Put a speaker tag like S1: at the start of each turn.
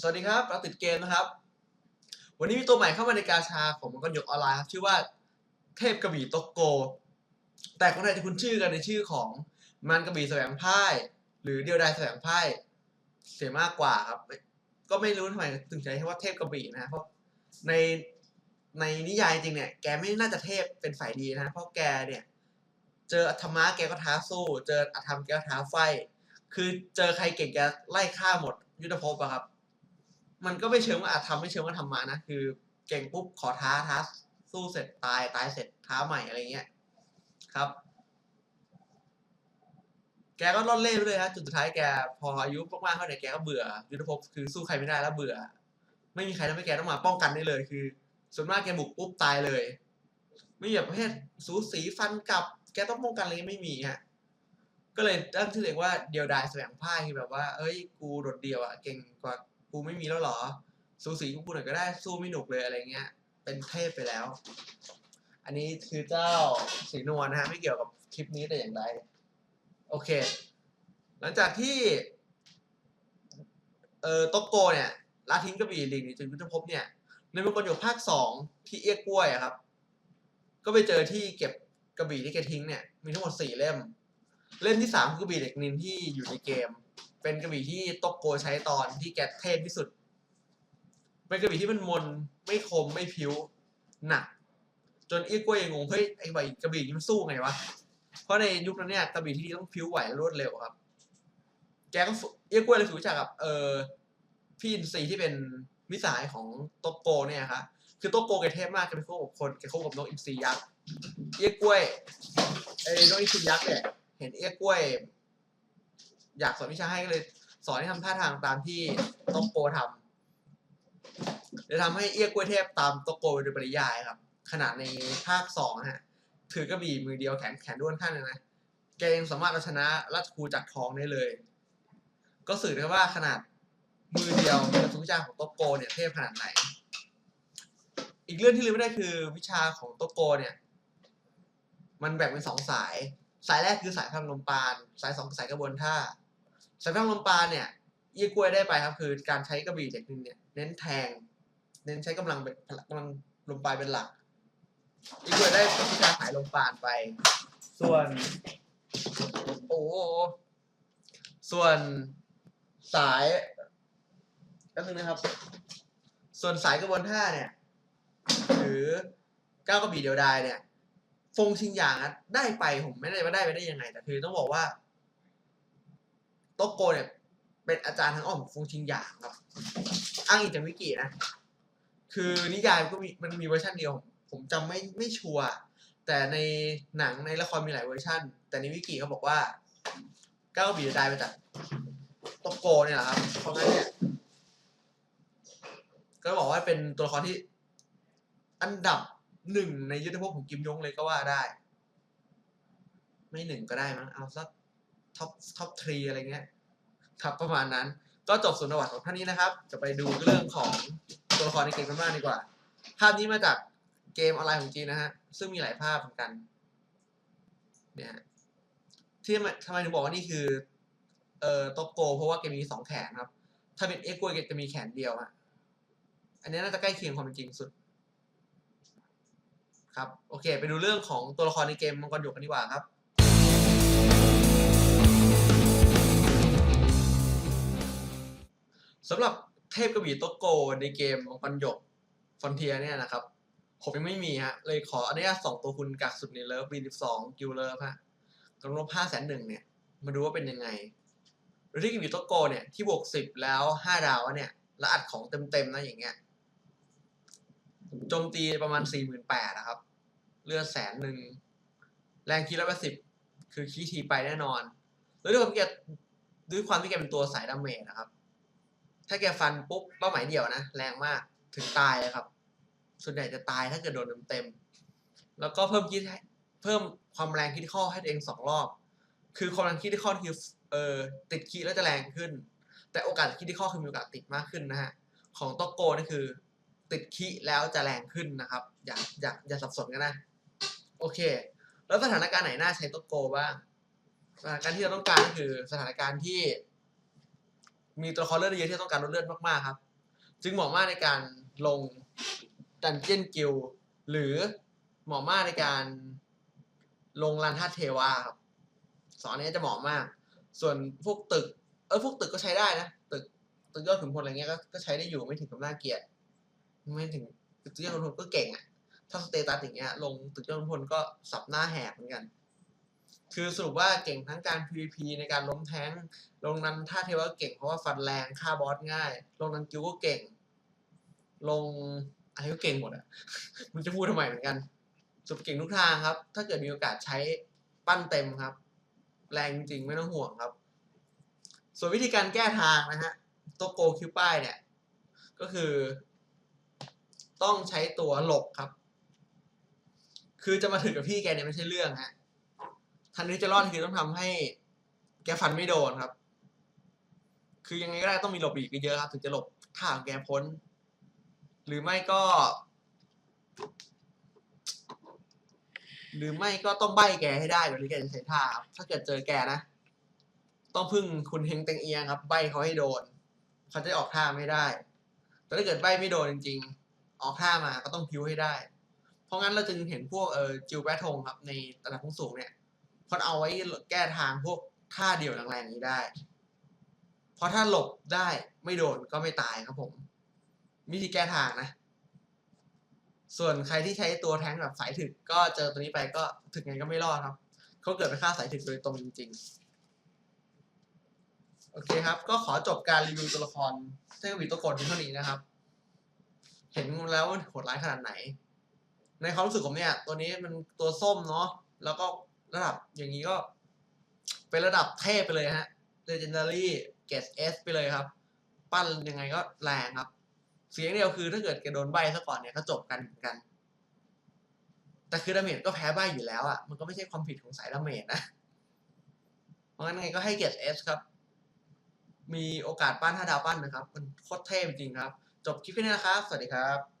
S1: สวัสดีครับเราติดเกมนะครับ วันนี้มีตัวใหม่เข้ามาในกาชาของมังกรหยกออนไลน์ครับชื่อว่าเทพกระบี่โตกโก แต่คนไทยจะคุ้นชื่อกันในชื่อของมันกระบี่แสวงพ่ายหรือเดียวดายแสวงพ่ายเสียมากกว่าครับ ก็ไม่รู้ทำไมถึงใช้คำว่าเทพกระบี่นะเพราะในในนิยายจริงเนี่ยแกไม่น่าจะเทพเป็นฝ่ายดีนะเพราะแกเนี่ยเจอธรรมะแกก็ท้าสู้ เจออธรรมแกก็ท้าไฟ คือเจอใครเก่งแกไล่ฆ่าหมดยุทธภพอะครับ มันก็ไม่เชิงว่าอาธรรมไม่เชิงว่าธรรมะนะคือเก่งปุ๊บขอท้าท้าสู้เสร็จตายตายเสร็จท้าใหม่อะไรเงี้ยครับ แกก็ร่อนเล่ไปเลยฮะจนสุดท้ายแกพออายุมากๆเท่าไหร่ยแกก็เบื่อยุทธภพคือสู้ใครไม่ได้แล้วเบื่อ ไม่มีใครทำให้แกต้องมาป้องกันได้เลยคือ ส่วนมากแกบุกปุ๊บตายเลย ไม่แบบประเภทสูสีฟันกับ แกต้องป้องกันอะไรไม่มีฮะก็เลยตั้งชื่อเองว่าเดียวดายแสวงพ่ายคือแบบว่า เอ้ย กูโดดเดียวอะเก่งกว่า กูไม่มีแล้วเหรอ สูสีกูกูหน่อยก็ได้สู้ไม่หนุกเลยอะไรเงี้ย เป็นเทพไปแล้ว อันนี้คือเจ้าสีนวลนะฮะไม่เกี่ยวกับคลิปนี้แต่อย่างใดโอเค หลังจากที่ เอ่อโตโกเนี่ยลาทิ้งกระบี่ลิงจนยุทธภพเนี่ยในมังกรหยกภาคสองที่เอี้ยกล้วยอะครับ ก็ไปเจอที่เก็บกระบี่ที่แกทิ้งเนี่ยมีทั้งหมดสี่เล่ม เล่มที่สามคือกระบี่เหล็กนินที่อยู่ในเกม เป็นกระบี่ที่โตโกใช้ตอนที่แกเทพที่สุด เป็นกระบี่ที่มันมนไม่คมไม่พิ้วหนัก จนเอี้ยกล้วยงงเฮ้ยไอ้ใบกระบี่นี้มันสู้ไงวะ เพราะในยุคนั้นเนี่ยกระบี่ที่ดีต้องพิ้วไหวรวดเร็วครับ แกก็เอี้ยกล้วยเลยฝึกวิชากับเออพี่อินซีที่เป็นมิสายของโตโกเนี่ยครับคือโตโกแกเทพมากแกเป็นคู่กับคนแกคู่กับนกอินทรียักษ์เอี้ยกล้วยไอ้นกอินทรียักษ์เนี่ยเห็นเอี้ยกล้วย อยากสอนวิชาให้ก็เลย สอนให้ทำท่าทางตามที่โตโกทำเลยทำให้เอี้ยกล้วยเทพตามโตโกโดยปริยายครับ ขนาดในภาคสองฮะ ถือกระบี่มือเดียวแขนแขนด้วนข้างหนึงนะแกยังสามารถเอาชนะราชครูจักรทองได้เลย ก็สื่อได้ว่าขนาดมือเดียวกับทุกวิชาของโตโกเนี่ยเทพขนาดไหน อีกเรื่องที่ลืมไม่ได้คือวิชาของโตโกเนี่ย มันแบ่งเป็นสองสาย สายแรกคือสายพลังลมปาณสายสองสายกระบวนท่า สายพลังลมปราเนี่ยยี่กล้วยได้ไปครับ คือการใช้กระบี่เหล็กนินเนี่ยเน้นแทง เน้นใช้กำลังเป็นกำลังลมปราณเป็นหลักอีกเวยได้วิชาสายลมปาณไป ส่วน โอ้ส่วนสายก็นึงนะครับ ส่วนสายกระบวนท่าเนี่ย หรือก้าวกระบี่เดียวดายเนี่ย ฟงชิงหยางอะได้ไปผมไม่ได้ว่าได้ไปได้ยังไง แต่คือต้องบอกว่า โตโกเนี่ย เป็นอาจารย์ทางอ้อมของฟงชิงหยางครับ อ้างอิงจากวิกินะ คือนิยายมันก็มีมันมีเวอร์ชันเดียว ผมจำไม่ไม่ชัวร์แต่ในหนังในละครมีหลายเวอร์ชันแต่ในวิกิเขาบอกว่าก้าวบีจะได้มาจากโตโกเนี่ยแหละครับเพราะงั้นเนี่ยก็บอกว่าเป็นตัวละครที่อันดับหนึ่งในยุทธภพของกิมยงเลยก็ว่าได้ ไม่หนึ่งก็ได้มั้งเอาสัก ท็อปท็อปทรีอะไรเงี้ยครับประมาณนั้น ก็จบส่วนประวัติของท่านนี้นะครับ จะไปดูเรื่องของตัวละครในเกมกันบ้างดีกว่า ภาพนี้มาจากเกมออนไลน์ของจีนนะฮะ ซึ่งมีหลายภาพเหมือนกันเนี่ยที่ทำไมถึงบอกว่านี่คือเอ่อโตโก เพราะว่าเกมมีสองแขนครับ ถ้าเป็นเอ็กโกเกจะมีแขนเดียวฮะอันนี้น่าจะใกล้เคียงความเป็นจริงสุด ครับ โอเค ไปดูเรื่องของตัวละครในเกมมังกรหยกกันดีกว่าครับ สำหรับเทพกระบี่โตโกในเกมมังกรหยกฟอนเทียเนี่ยนะครับ ผมยังไม่มีฮะ เลยขออนุญาตส่งตัวคุณกักสุดในเลิฟบีสิบสองกิลเลิฟฮะกำลังลบห้าแสนหนึ่งเนี่ย มาดูว่าเป็นยังไงโดยที่กระบี่โตโกเนี่ย ที่บวกสิบแล้วห้าดาวเนี่ย แล้วอัดของเต็มๆนะอย่างเงี้ยโจมตีประมาณสี่หมื่นแปดนะครับ เลือดแสนหนึ่งแรงคีร้อยแปดสิบคือคีทีไปแน่นอน แล้วด้วยความที่แกด้วยความที่แกเป็นตัวสายดาเมจนะครับ ถ้าแกฟันปุ๊บเป้าหมายเดียวนะแรงมากถึงตายเลยครับ ส่วนใหญ่จะตายถ้าเกิดโดนเต็มๆแล้วก็เพิ่มคิดเพิ่มความแรงคิดข้อให้ตัวเองสองรอบ คือความแรงคิดข้อคือเออติดคีแล้วจะแรงขึ้น แต่โอกาสคิดข้อคือมีโอกาสติดมากขึ้นนะฮะของโตโกนี่คือ ติดคีแล้วจะแรงขึ้นนะครับ อย่าอย่าอย่าสับสนกันนะ โอเค แล้วสถานการณ์ไหนน่าใช้โตโกบ้างสถานการณ์ที่เราต้องการก็คือสถานการณ์ที่ มีตัวละครเลือดเยอะที่ต้องการลดเลือดมากๆครับ จึงเหมาะมากในการลงดันเจียนกิลหรือเหมาะมากในการลงลันทัดเทวาครับสองอันนี้จะเหมาะมาก ส่วนพวกตึก เออพวกตึกก็ใช้ได้นะ ตึกตึกยอดขุนพลอะไรเงี้ยก็ก็ใช้ได้อยู่ไม่ถึงกับน่าเกลียดไม่ถึงตึกยอดขุนพลก็เก่งอะถ้าสเตตัสอย่างเงี้ยลงตึกยอดขุนพลก็สับหน้าแหกเหมือนกัน คือสรุปว่าเก่งทั้งการ PVP ในการล้มแท้ง ลงนั้นท่าเทวะเก่งเพราะว่าฟันแรงฆ่าบอสง่าย ลงนั้นกิวก็เก่ง ลงอะไรก็เก่งหมดอะมันจะพูดทำไมเหมือนกัน สุดเก่งทุกทางครับ ถ้าเกิดมีโอกาสใช้ปั้นเต็มครับ แรงจริงๆไม่ต้องห่วงครับ ส่วนวิธีการแก้ทางนะฮะตัวโกคิวป้ายเนี่ย ก็คือ ต้องใช้ตัวหลบครับ คือจะมาถึงกับพี่แกเนี่ยไม่ใช่เรื่องฮะ ทันที่จะรอดคือต้องทำให้ แกฟันไม่โดนครับ คือยังไงก็ได้ต้องมีหลบอีกเยอะครับ ถึงจะหลบท่าของแกพ้น หรือไม่ก็ หรือไม่ก็ต้องใบ้แกให้ได้แบบนี้แกจะใช้ท่าครับถ้าเกิดเจอแกนะ ต้องพึ่งคุณเฮงเต็งเอียงครับ ใบ้เขาให้โดน เขาจะออกท่าไม่ได้ แต่ถ้าเกิดใบ้ไม่โดนจริง ๆ ออกท่ามาก็ต้องพิ้วให้ได้ เพราะงั้นเราจึงเห็นพวกเออจิวแปทงครับในระดับสูงเนี่ย เขาเอาไว้แก้ทางพวกท่าเดี่ยวแรงๆนี้ได้ เพราะถ้าหลบได้ไม่โดนก็ไม่ตายครับผมวิธีแก้ทางนะ ส่วนใครที่ใช้ตัวแท้งแบบสายถึกก็เจอตัวนี้ไปก็ถึกไงก็ไม่รอดครับเขาเกิดไปฆ่าสายถึกโดยตรงจริง ๆ โอเคครับ ก็ขอจบการรีวิวตัวละครเทพวีตัวกดเพียงเท่านี้นะครับ เห็นแล้วโหดร้ายขนาดไหน ในความรู้สึกผมเนี่ย ตัวนี้มันตัวส้มเนาะแล้วก็ ระดับอย่างนี้ก็ เป็นระดับเทพไปเลยฮะ Legendary เกส S ไปเลยครับ ปั้นยังไงก็แรงครับ เสียงเดียวคือถ้าเกิดแกโดนใบซะก่อนเนี่ยก็จบกันเหมือนกัน แต่คือดาเมจก็แพ้ใบอยู่แล้วอะ่ะ มันก็ไม่ใช่ความผิดของสายดาเมจนะ เพราะงั้นไงก็ให้เกส S ครับ มีโอกาสปั้นห้าดาวปั้นนะครับ มันโคตรเทพจริงครับ จบคลิปนี้นะครับ สวัสดีครับ